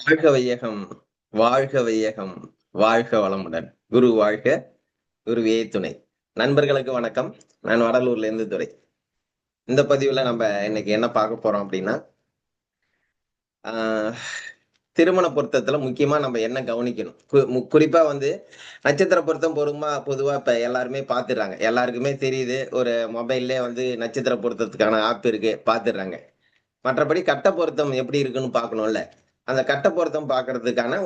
வாழ்க வையகம் வாழ்க வையகம் வாழ்க வளமுடன். குரு வாழ்க குருவே துணை. நண்பர்களுக்கு வணக்கம். நான் வடலூர்ல இருந்து துறை இந்த பதிவுல நம்ம இன்னைக்கு என்ன பார்க்க போறோம் அப்படின்னா ஆஹ், திருமண பொருத்தத்துல முக்கியமா நம்ம என்ன கவனிக்கணும்? கு- குறிப்பா வந்து நட்சத்திர பொருத்தம் பொறுமா பொதுவா இப்ப எல்லாருமே பாத்துடுறாங்க எல்லாருக்குமே தெரியுது ஒரு மொபைல்லே வந்து நட்சத்திர பொருத்தத்துக்கான ஆப் இருக்கு பாத்துடுறாங்க மற்றபடி கட்ட பொருத்தம் எப்படி இருக்குன்னு பார்க்கணும்ல? அந்த கட்ட பொருத்தம்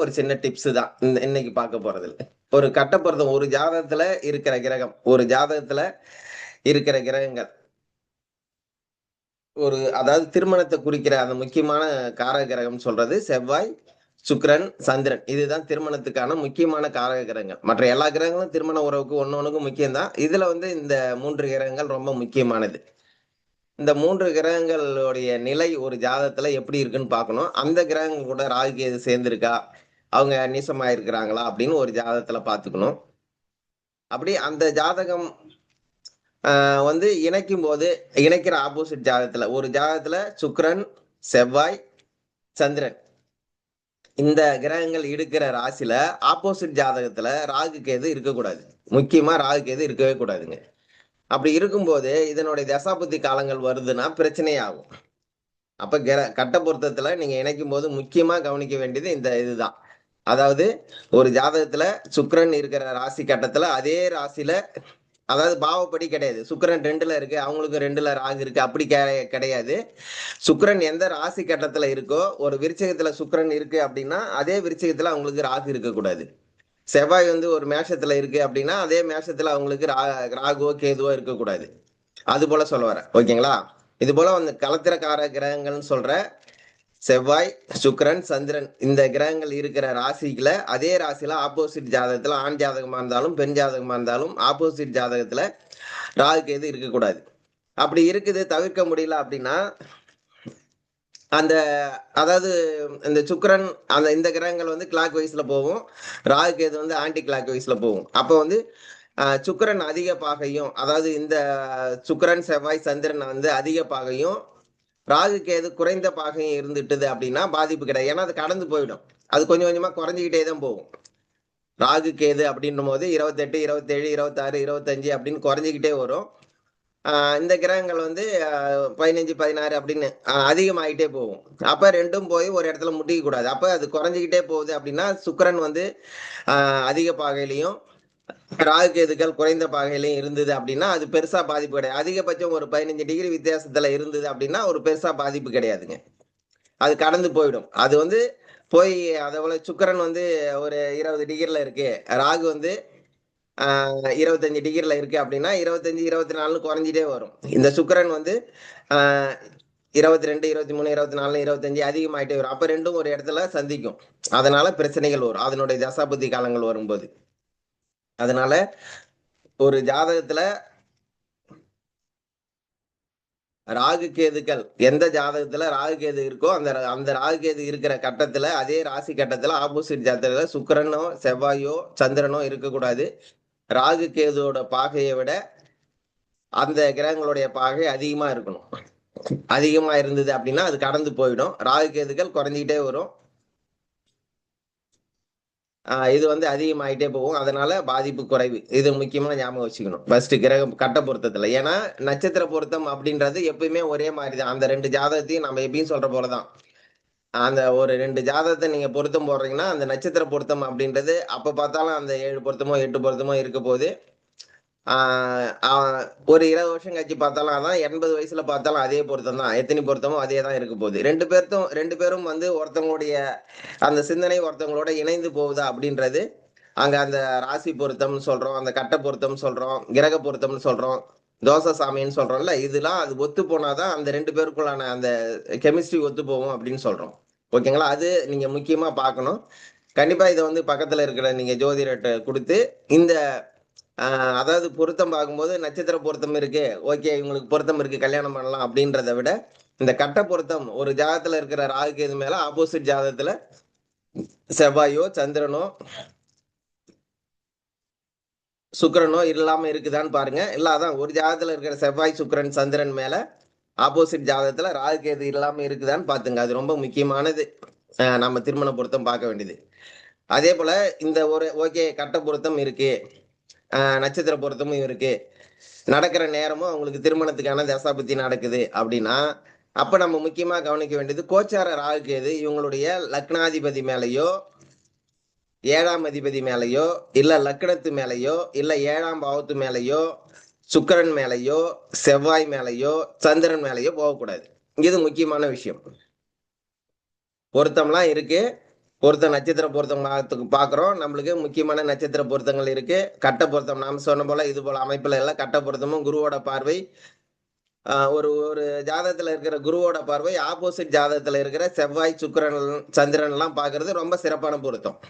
ஒரு சின்ன டிப்ஸ் தான். இந்த இன்னைக்கு பார்க்க போறதுல ஒரு கட்ட பொருத்தம் ஒரு ஜாதகத்துல இருக்கிற கிரகம் ஒரு ஜாதகத்துல இருக்கிற கிரகங்கள். ஒரு அதாவது திருமணத்தை குறிக்கிற அந்த முக்கியமான காரக கிரகம் சொல்றது செவ்வாய் சுக்கரன் சந்திரன். இதுதான் திருமணத்துக்கான முக்கியமான காரக கிரகங்கள் மற்ற எல்லா கிரகங்களும் திருமண உறவுக்கு ஒன்னொன்னுக்கும் முக்கியம்தான். இதுல வந்து இந்த மூன்று கிரகங்கள் ரொம்ப முக்கியமானது. இந்த மூன்று கிரகங்களுடைய நிலை ஒரு ஜாதகத்துல எப்படி இருக்குன்னு பார்க்கணும். அந்த கிரகங்கள் கூட ராகு கேது சேர்ந்திருக்கா? அவங்க நீசமா இருக்கிறாங்களா அப்படின்னு ஒரு ஜாதகத்துல பார்த்துக்கணும். அப்படி அந்த ஜாதகம் வந்து இணைக்கும் போது இணைக்கிற ஆப்போசிட் ஜாதகத்துல. ஒரு ஜாதகத்துல சுக்ரன் செவ்வாய் சந்திரன். இந்த கிரகங்கள் இருக்கிற ராசியில ஆப்போசிட் ஜாதகத்துல ராகு கேது இருக்கக்கூடாது. முக்கியமா ராகு கேது இருக்கவே கூடாதுங்க. அப்படி இருக்கும்போது இதனுடைய தசாபுத்தி காலங்கள் வருதுன்னா பிரச்சனையாகும். அப்ப கிர கட்ட பொருத்தத்துல நீங்க இணைக்கும் போது முக்கியமா கவனிக்க வேண்டியது இந்த இதுதான். அதாவது ஒரு ஜாதகத்துல சுக்கரன் இருக்கிற ராசி கட்டத்துல அதே ராசியில அதாவது பாவப்படி கிடையாது. சுக்கரன் ரெண்டுல இருக்கு அவங்களுக்கு ரெண்டுல ராகு இருக்கு அப்படி கிடையாது. சுக்கரன் எந்த ராசி கட்டத்துல இருக்கோ ஒரு விருச்சகத்துல சுக்கரன் இருக்கு அப்படின்னா அதே விருச்சகத்துல அவங்களுக்கு ராகு இருக்கக்கூடாது. செவ்வாய் வந்து ஒரு மேஷத்துல இருக்கு அப்படின்னா அதே மேஷத்துல அவங்களுக்கு ரா- ராகுவோ கேதுவோ இருக்கக்கூடாது. அது போல சொல்ல வரேன். ஓகேங்களா? இது போல வந்து கலத்திரக்கார கிரகங்கள்னு சொல்ற செவ்வாய் சுக்கரன் சந்திரன் இந்த கிரகங்கள் இருக்கிற ராசிக்குல அதே ராசியில ஆப்போசிட் ஜாதகத்துல ஆண் ஜாதகமா இருந்தாலும் பெண் ஜாதகமா இருந்தாலும் ஆப்போசிட் ஜாதகத்துல ராகு கேது இருக்கக்கூடாது. அப்படி இருக்குது தவிர்க்க முடியல அப்படின்னா அந்த அதாவது இந்த சுக்கரன் அந்த இந்த கிரகங்கள் வந்து கிளாக் வைஸ்ல போகும். ராகு கேது வந்து ஆன்டி கிளாக் வைஸ்ல போகும். அப்போ வந்து சுக்கரன் அதிக பாகையும் அதாவது இந்த சுக்கரன் செவ்வாய் சந்திரன் வந்து அதிக பாகையும் ராகு கேது குறைந்த பாகையும் இருந்துட்டுது அப்படின்னா பாதிப்பு கிடையாது. ஏன்னா அது கடந்து போயிடும். அது கொஞ்சம் கொஞ்சமா குறைஞ்சிக்கிட்டே தான் போகும். ராகு கேது அப்படின்னும் போது இருபத்தெட்டு இருபத்தேழு இருபத்தாறு இருபத்தஞ்சு அப்படின்னு குறைஞ்சிக்கிட்டே வரும். இந்த கிரகங்கள் வந்து பதினஞ்சு பதினாறு அப்படின்னு அதிகமாகிட்டே போகும். அப்ப ரெண்டும் போய் ஒரு இடத்துல முட்டிக்க கூடாது. அப்ப அது குறைஞ்சிக்கிட்டே போகுது அப்படின்னா சுக்கிரன் வந்து அதிக பாகையிலையும் ராகு கேதுக்கள் குறைந்த பாகையிலையும் இருந்தது அப்படின்னா அது பெருசா பாதிப்பு கிடையாது. அதிகபட்சம் ஒரு பதினஞ்சு டிகிரி வித்தியாசத்துல இருந்தது அப்படின்னா ஒரு பெருசா பாதிப்பு கிடையாதுங்க. அது கடந்து போயிடும். அது வந்து போய் அதை போல சுக்கரன் வந்து ஒரு இருபது டிகிரில இருக்கு. ராகு வந்து இருபத்தஞ்சு டிகிரில இருக்கு அப்படின்னா இருபத்தஞ்சு இருபத்தி நாலு குறைஞ்சிட்டே வரும். இந்த சுக்கிரன் வந்து ஆஹ் இருபத்தி ரெண்டு இருபத்தி மூணு இருபத்தி நாலு இருபத்தஞ்சு அதிகமாயிட்டே வரும். அப்ப ரெண்டும் ஒரு இடத்துல சந்திக்கும். அதனால பிரச்சனைகள் வரும். அதனுடைய தசாபுத்தி காலங்கள் வரும்போது. அதனால ஒரு ஜாதகத்துல ராகு கேதுக்கள் எந்த ஜாதகத்துல ராகு கேது இருக்கோ அந்த அந்த ராகு கேது இருக்கிற கட்டத்துல அதே ராசி கட்டத்துல ஆப்போசிட் ஜாதகத்துல சுக்கரனோ செவ்வாயோ சந்திரனோ இருக்கக்கூடாது. ராகு கேதுவோட பாகையை விட அந்த கிரகங்களுடைய பாகை அதிகமா இருக்கணும். அதிகமா இருந்தது அப்படின்னா அது கடந்து போயிடும். ராகு கேதுகள் குறைஞ்சிக்கிட்டே வரும். இது வந்து அதிகமாயிட்டே போகும். அதனால பாதிப்பு குறைவு. இது முக்கியமா ஞாபகம் வச்சுக்கணும். ஃபர்ஸ்ட் கிரகம் கட்ட பொருத்தத்துல. ஏன்னா நட்சத்திர பொருத்தம் அப்படின்றது எப்பயுமே ஒரே மாதிரி தான் அந்த ரெண்டு ஜாதகத்தையும் நம்ம எப்பயும் சொல்ற போலதான். அந்த ஒரு ரெண்டு ஜாதகத்தை நீங்க பொருத்தம் போடுறீங்கன்னா அந்த நட்சத்திர பொருத்தம் அப்படின்றது அப்ப பார்த்தாலும் அந்த ஏழு பொருத்தமோ எட்டு பொருத்தமோ இருக்க போது ஒரு இருபது வருஷம் கழிச்சு பார்த்தாலும் அதான் எண்பது வயசுல பார்த்தாலும் அதே பொருத்தம் தான். எத்தனை பொருத்தமோ அதே தான் இருக்க போகுது. ரெண்டு பேர்த்தும் ரெண்டு பேரும் வந்து ஒருத்தவங்களுடைய அந்த சிந்தனை ஒருத்தவங்களோட இணைந்து போகுதா அப்படின்றது அங்க அந்த ராசி பொருத்தம்னு சொல்றோம் அந்த கட்ட பொருத்தம் சொல்றோம் கிரக பொருத்தம்னு சொல்றோம் தோசை சாமின்னு சொல்றோம்ல இதெல்லாம் அது ஒத்து போனாதான் அந்த ரெண்டு பேருக்குள்ளான அந்த கெமிஸ்ட்ரி ஒத்து போகும் அப்படின்னு சொல்றோம். ஓகேங்களா? அது நீங்க முக்கியமா பார்க்கணும் கண்டிப்பா இதை வந்து பக்கத்துல இருக்கிற நீங்க ஜோதிடர்கிட்ட கொடுத்து இந்த அதாவது பொருத்தம் பார்க்கும்போது நட்சத்திர பொருத்தம் இருக்கு ஓகே இவங்களுக்கு பொருத்தம் இருக்கு கல்யாணம் பண்ணலாம் அப்படின்றத விட இந்த கட்ட பொருத்தம் ஒரு ஜாதகத்துல இருக்கிற ராகு கேது மேல ஆப்போசிட் ஜாதகத்துல செவ்வாயோ சந்திரனோ சுக்கரனோ இல்லாம இருக்குதான்னு பாருங்க. இல்ல அதான் ஒரு ஜாதகத்துல இருக்கிற செவ்வாய் சுக்கிரன் சந்திரன் மேல ஆப்போசிட் ஜாதகத்துல ராகு கேது இல்லாம இருக்குதான்னு பாத்துங்க. அது ரொம்ப முக்கியமானது. நம்ம திருமண பொருத்தம் பார்க்க வேண்டியது. அதே போல இந்த ஒரு ஓகே கட்ட பொருத்தம் இருக்கு. நட்சத்திர பொருத்தமும் இருக்கு. நடக்கிற நேரமும் அவங்களுக்கு திருமணத்துக்கான தசாபத்தி நடக்குது அப்படின்னா அப்ப நம்ம முக்கியமா கவனிக்க வேண்டியது கோச்சார ராகு கேது இவங்களுடைய லக்னாதிபதி மேலேயோ ஏழாம் அதிபதி மேலேயோ இல்ல லக்னத்து மேலேயோ இல்ல ஏழாம் பாவத்து மேலேயோ சுக்கிரன் மேலேயோ செவ்வாய் மேலேயோ சந்திரன் மேலேயோ போகக்கூடாது. இது முக்கியமான விஷயம். பொருத்தம்லாம் இருக்கு. பொருத்த நட்சத்திர பொருத்தம் பார்த்துக்கு பார்க்கிறோம் நம்மளுக்கு முக்கியமான நட்சத்திர பொருத்தங்கள் இருக்கு. கட்ட பொருத்தம் நாம் சொன்ன போல இது போல அமைப்புல எல்லாம் கட்ட பொருத்தமும் குருவோட பார்வை. ஆஹ் ஒரு ஒரு ஜாதகத்துல இருக்கிற குருவோட பார்வை ஆப்போசிட் ஜாதகத்துல இருக்கிற செவ்வாய் சுக்கிரன் சந்திரன் எல்லாம் ரொம்ப சிறப்பான பொருத்தம்.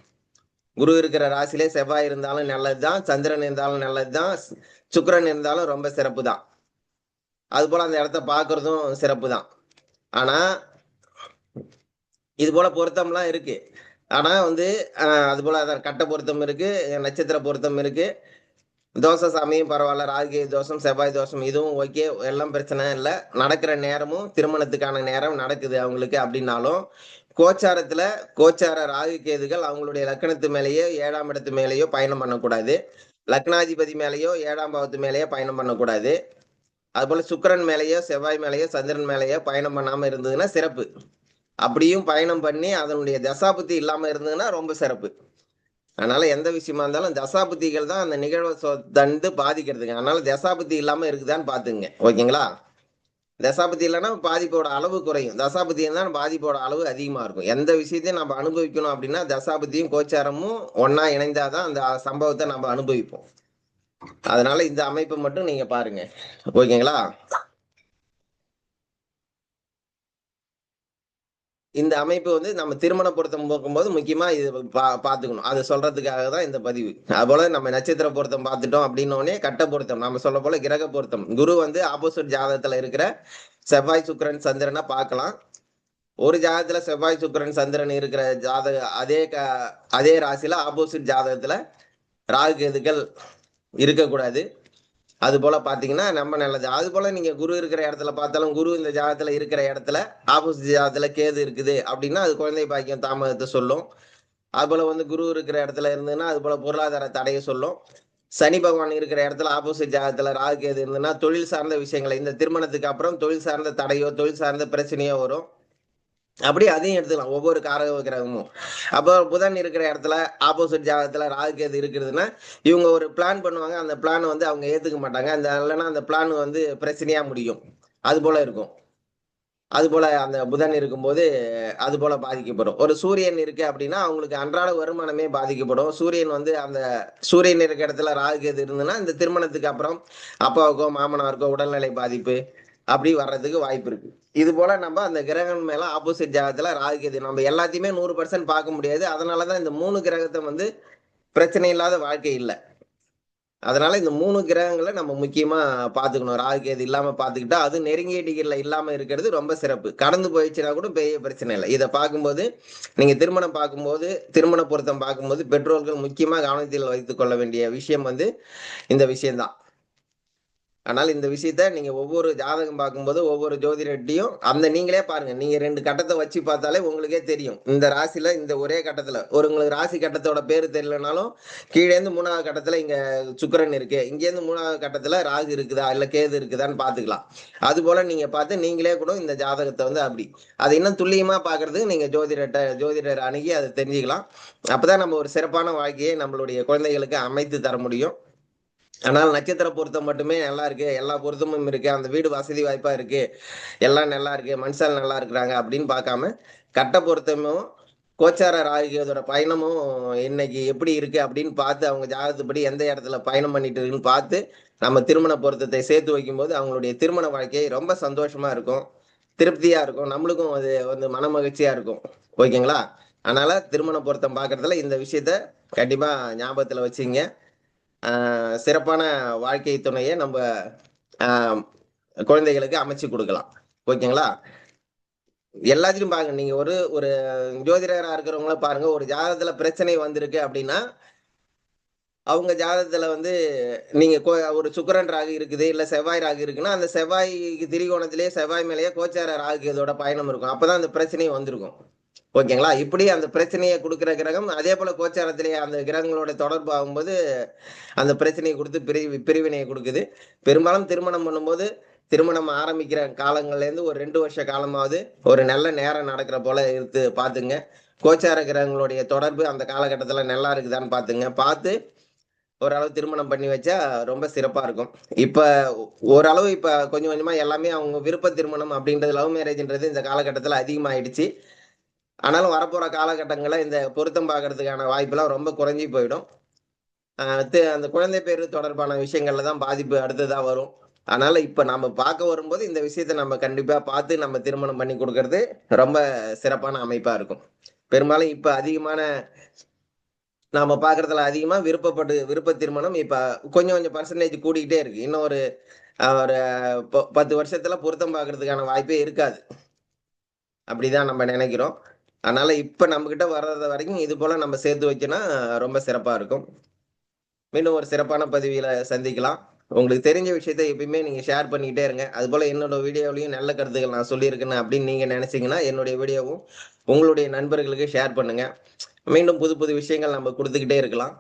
குரு இருக்கிற ராசிலே செவ்வாய் இருந்தாலும் நல்லதுதான் சந்திரன் இருந்தாலும் நல்லதுதான் சுக்கரன் இருந்தாலும் ரொம்ப சிறப்பு தான் அது போல அந்த இடத்த பார்க்கறதும் சிறப்பு தான் ஆனா இது போல பொருத்தம்லாம் இருக்கு. ஆனா வந்து அது போல அதான் கட்ட பொருத்தம் இருக்கு நட்சத்திர பொருத்தம் இருக்கு. தோசை சாமியும் பரவாயில்ல ராகி தோஷம் செவ்வாய் தோஷம் இதுவும் ஓகே எல்லாம் பிரச்சனை இல்லை. நடக்கிற நேரமும் திருமணத்துக்கான நேரம் நடக்குது அவங்களுக்கு அப்படின்னாலும் கோச்சாரத்துல கோச்சார ராகு கேதுகள் அவங்களுடைய லக்கணத்து மேலேயோ ஏழாம் இடத்து மேலேயோ பயணம் பண்ணக்கூடாது. லக்னாதிபதி மேலேயோ ஏழாம் பாவத்து மேலேயோ பயணம் பண்ணக்கூடாது. அதுபோல சுக்கிரன் மேலேயோ செவ்வாய் மேலேயோ சந்திரன் மேலேயோ பயணம் பண்ணாம இருந்ததுன்னா சிறப்பு. அப்படியும் பயணம் பண்ணி அதனுடைய தசாபுத்தி இல்லாம இருந்ததுன்னா ரொம்ப சிறப்பு. அதனால எந்த விஷயமா இருந்தாலும் தசாபுத்திகள் தான் அந்த நிகழ்வை சொ- தந்து பாதிக்கிறதுங்க. அதனால தசாபுத்தி இல்லாம இருக்குதான்னு பாத்துங்க ஓகேங்களா? தசாபதி இல்லைன்னா பாதிப்போட அளவு குறையும். தசாபதி இருந்தா பாதிப்போட அளவு அதிகமா இருக்கும். எந்த விஷயத்தையும் நம்ம அனுபவிக்கணும் அப்படின்னா தசாபதியும் கோச்சாரமும் ஒன்னா இணைந்தாதான் அந்த சம்பவத்தை நம்ம அனுபவிப்போம். அதனால இந்த அமைப்பை மட்டும் நீங்க பாருங்க. ஓகேங்களா? இந்த அமைப்பு வந்து நம்ம திருமண பொருத்தம் பார்க்கும்போது முக்கியமா இது பா பார்த்துக்கணும். அது சொல்றதுக்காக தான் இந்த பதிவு. அதுபோல நம்ம நட்சத்திர பொருத்தம் பார்த்துட்டோம் அப்படின்னோடனே கட்ட பொருத்தம் நம்ம சொல்ல போல கிரக பொருத்தம் குரு வந்து ஆப்போசிட் ஜாதகத்துல இருக்கிற செவ்வாய் சுக்கரன் சந்திரனை பார்க்கலாம். ஒரு ஜாதகத்துல செவ்வாய் சுக்கரன் சந்திரன் இருக்கிற ஜாதக அதே க அதே ராசியில ஆப்போசிட் ஜாதகத்துல ராகு கேதுகள் இருக்கக்கூடாது. அது போல பாத்தீங்கன்னா நம்ம நல்லது. அது போல நீங்க குரு இருக்கிற இடத்துல பார்த்தாலும் குரு இந்த ஜாதகத்துல இருக்கிற இடத்துல ஆப்போசிட் ஜாதகத்துல கேது இருக்குது அப்படின்னா அது குழந்தை பாக்கியம் தாமதத்தை சொல்லும். அது போல வந்து குரு இருக்கிற இடத்துல இருந்ததுன்னா அது போல பொருளாதார தடையை சொல்லும். சனி பகவான் இருக்கிற இடத்துல ஆப்போசிட் ஜாதகத்துல ராகு கேது இருந்ததுன்னா தொழில் சார்ந்த விஷயங்களை இந்த திருமணத்துக்கு அப்புறம் தொழில் சார்ந்த தடையோ தொழில் சார்ந்த பிரச்சனையோ வரும். அப்படி அதையும் எடுத்துக்கலாம். ஒவ்வொரு காரக கிரகமும் அப்போ புதன் இருக்கிற இடத்துல ஆப்போசிட் ஜாதகத்துல ராகு கேது இருக்கிறதுனா இவங்க ஒரு பிளான் பண்ணுவாங்க. அந்த பிளான் வந்து அவங்க ஏத்துக்க மாட்டாங்க. அந்த இல்லைன்னா அந்த பிளான் வந்து பிரச்சனையா முடியும். அது போல இருக்கும். அது போல அந்த புதன் இருக்கும்போது அது போல பாதிக்கப்படும். ஒரு சூரியன் இருக்கு அப்படின்னா அவங்களுக்கு அன்றாட வருமானமே பாதிக்கப்படும். சூரியன் வந்து அந்த சூரியன் இருக்க இடத்துல ராகு கேது இருந்ததுன்னா இந்த திருமணத்துக்கு அப்புறம் அப்பாவுக்கோ மாமனாருக்கோ உடல்நிலை பாதிப்பு. அப்படி வர்றதுக்கு வாய்ப்பு இருக்கு. இது போல நம்ம அந்த கிரகம் மேல ஆப்போசிட் ஜாகத்துல ராகு நம்ம எல்லாத்தையுமே நூறு பர்சன்ட் பார்க்க முடியாது. அதனாலதான் இந்த மூணு கிரகத்தை வந்து பிரச்சனை இல்லாத வாழ்க்கை இல்லை. அதனால இந்த மூணு கிரகங்களை நம்ம முக்கியமா பாத்துக்கணும் ராகு இல்லாம பாத்துக்கிட்டா அது நெருங்கிய டிகிரில இல்லாம இருக்கிறது ரொம்ப சிறப்பு. கடந்து போயிடுச்சுன்னா கூட பெரிய பிரச்சனை இல்லை. இதை பார்க்கும்போது நீங்க திருமணம் பார்க்கும்போது திருமண பொருத்தம் பார்க்கும்போது பெற்றோர்கள் முக்கியமா கவனத்தில் வைத்துக் கொள்ள வேண்டிய விஷயம் வந்து இந்த விஷயம்தான். ஆனால் இந்த விஷயத்த நீங்க ஒவ்வொரு ஜாதகம் பார்க்கும்போது ஒவ்வொரு ஜோதிடத்தையும் அந்த நீங்களே பாருங்க. நீங்க ரெண்டு கட்டத்தை வச்சு பார்த்தாலே உங்களுக்கே தெரியும். இந்த ராசியில இந்த ஒரே கட்டத்துல. ஒரு உங்களுக்கு ராசி கட்டத்தோட பேரு தெரியலனாலும் கீழே இருந்து மூணாவது கட்டத்துல இங்க சுக்கரன் இருக்கு. இங்கேருந்து மூணாவது கட்டத்துல ராகு இருக்குதா? இல்ல கேது இருக்குதான்னு பாத்துக்கலாம் அது போல நீங்க பார்த்து நீங்களே கூட இந்த ஜாதகத்தை வந்து அப்படி. அதை இன்னும் துல்லியமா பாக்குறதுக்கு நீங்க ஜோதிடர்கிட்ட ஜோதிடர் அணுகி அதை தெரிஞ்சுக்கலாம். அப்பதான் நம்ம ஒரு சிறப்பான வாழ்க்கையை நம்மளுடைய குழந்தைகளுக்கு அமைத்து தர முடியும். ஆனால் நட்சத்திர பொருத்தம் மட்டுமே நல்லா இருக்கு. எல்லா பொருத்தமும் இருக்கு. அந்த வீடு வசதி வாய்ப்பா இருக்கு. எல்லாம் நல்லா இருக்கு. மனுஷால் நல்லா இருக்கிறாங்க அப்படின்னு பார்க்காம கட்ட பொருத்தமும் கோச்சார ராகியோட பயணமும் இன்னைக்கு எப்படி இருக்கு அப்படின்னு பார்த்து அவங்க ஜாதகத்துப்படி எந்த இடத்துல பயணம் பண்ணிட்டு இருக்குன்னு பார்த்து நம்ம திருமண பொருத்தத்தை சேர்த்து வைக்கும்போது அவங்களுடைய திருமண வாழ்க்கை ரொம்ப சந்தோஷமா இருக்கும். திருப்தியா இருக்கும். நம்மளுக்கும் அது வந்து மன மகிழ்ச்சியா இருக்கும். ஓகேங்களா? அதனால திருமண பொருத்தம் பார்க்கறதுல இந்த விஷயத்த கண்டிப்பா ஞாபகத்துல வச்சுங்க. சிறப்பான வாழ்க்கை துணையை நம்ம குழந்தைகளுக்கு அமைச்சு கொடுக்கலாம். ஓகேங்களா? எல்லாத்தையும் பாருங்க நீங்க ஒரு ஒரு ஜோதிடராக இருக்கிறவங்கள பாருங்க ஒரு ஜாதகத்துல பிரச்சனை வந்திருக்கு அப்படின்னா அவங்க ஜாதகத்துல வந்து நீங்க கோ- ஒரு சுக்கரன் ராகு இருக்குது இல்ல செவ்வாய் ராகு இருக்குன்னா அந்த செவ்வாய் திரிகோணத்திலேயே செவ்வாய் மேலேயே கோச்சார ராகு இதோட பயணம் இருக்கும். அப்பதான் அந்த பிரச்சனையும் வந்திருக்கும். ஓகேங்களா? இப்படி அந்த பிரச்சனையை கொடுக்குற கிரகம் அதே போல கோச்சாரத்திலேயே அந்த கிரகங்களோட தொடர்பு ஆகும்போது அந்த பிரச்சனையை கொடுத்து பிரிவி பிரிவினையை கொடுக்குது. பெரும்பாலும் திருமணம் பண்ணும்போது திருமணம் ஆரம்பிக்கிற காலங்கள்லேருந்து ஒரு ரெண்டு வருஷ காலமாவது ஒரு நல்ல நேரம் நடக்கிற போல இருந்து பார்த்துங்க. கோச்சார கிரகங்களுடைய தொடர்பு அந்த காலகட்டத்தில் நல்லா இருக்குதான்னு பார்த்துங்க. பார்த்து ஓரளவு திருமணம் பண்ணி வச்சா ரொம்ப சிறப்பாக இருக்கும். இப்போ ஓரளவு இப்போ கொஞ்சம் கொஞ்சமாக எல்லாமே அவங்க விருப்ப திருமணம் அப்படின்றது லவ் மேரேஜ்ன்றது இந்த காலகட்டத்தில் அதிகமாகிடுச்சு ஆனாலும் வரப்போகிற காலகட்டங்களில் இந்த பொருத்தம் பார்க்கறதுக்கான வாய்ப்பெல்லாம் ரொம்ப குறைஞ்சி போயிடும். அந்த குழந்தை பேர் தொடர்பான விஷயங்கள்ல தான் பாதிப்பு அடுத்ததாக வரும். அதனால இப்போ நம்ம பார்க்க வரும்போது இந்த விஷயத்த நம்ம கண்டிப்பாக பார்த்து நம்ம திருமணம் பண்ணி கொடுக்கறது ரொம்ப சிறப்பான அமைப்பாக இருக்கும். பெரும்பாலும் இப்போ அதிகமான நாம பார்க்கறதுல அதிகமாக விருப்பப்பட்டு விருப்ப திருமணம் இப்போ கொஞ்சம் கொஞ்சம் பர்சன்டேஜ் கூடிக்கிட்டே இருக்கு. இன்னும் ஒரு ஒரு ப- பத்து வருஷத்துல பொருத்தம் பார்க்கறதுக்கான வாய்ப்பே இருக்காது. அப்படிதான் நம்ம நினைக்கிறோம். அதனால இப்ப நம்ம கிட்ட வர்றது வரைக்கும் இது போல நம்ம சேர்த்து வைக்கனா ரொம்ப சிறப்பா இருக்கும். மீண்டும் ஒரு சிறப்பான பதிவியில சந்திக்கலாம். உங்களுக்கு தெரிஞ்ச விஷயத்த எப்பயுமே நீங்க ஷேர் பண்ணிக்கிட்டே இருங்க. அது போல என்னோட வீடியோலையும் நல்ல கருத்துக்கள் நான் சொல்லியிருக்கேன்னு அப்படின்னு நீங்க நினைச்சீங்கன்னா என்னுடைய வீடியோவும் உங்களுடைய நண்பர்களுக்கு ஷேர் பண்ணுங்க. மீண்டும் புது புது விஷயங்கள் நம்ம கொடுத்துக்கிட்டே இருக்கலாம்.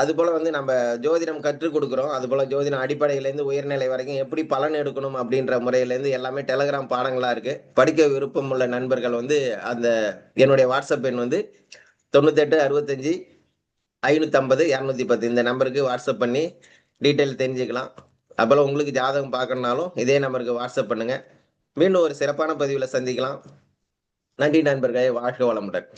அது போல வந்து நம்ம ஜோதிடம் கற்றுக் கொடுக்குறோம். அது போல ஜோதிடம் அடிப்படையிலேருந்து உயர்நிலை வரைக்கும் எப்படி பலன் எடுக்கணும் அப்படின்ற முறையிலேருந்து எல்லாமே டெலகிராம் பாடங்களா இருக்கு. படிக்க விருப்பம் உள்ள நண்பர்கள் வந்து அந்த என்னுடைய வாட்ஸ்அப் எண் வந்து தொண்ணூத்தெட்டு அறுபத்தஞ்சு ஐநூற்றம்பது இரநூத்தி பத்து இந்த நம்பருக்கு வாட்ஸ்அப் பண்ணி டீட்டெயில் தெரிஞ்சுக்கலாம். அப்போல உங்களுக்கு ஜாதகம் பார்க்கணுனாலும் இதே நம்பருக்கு வாட்ஸ்அப் பண்ணுங்க. மீண்டும் ஒரு சிறப்பான பதிவில் சந்திக்கலாம். நன்றி நண்பர்களே. வாழ்க வளமுடன்.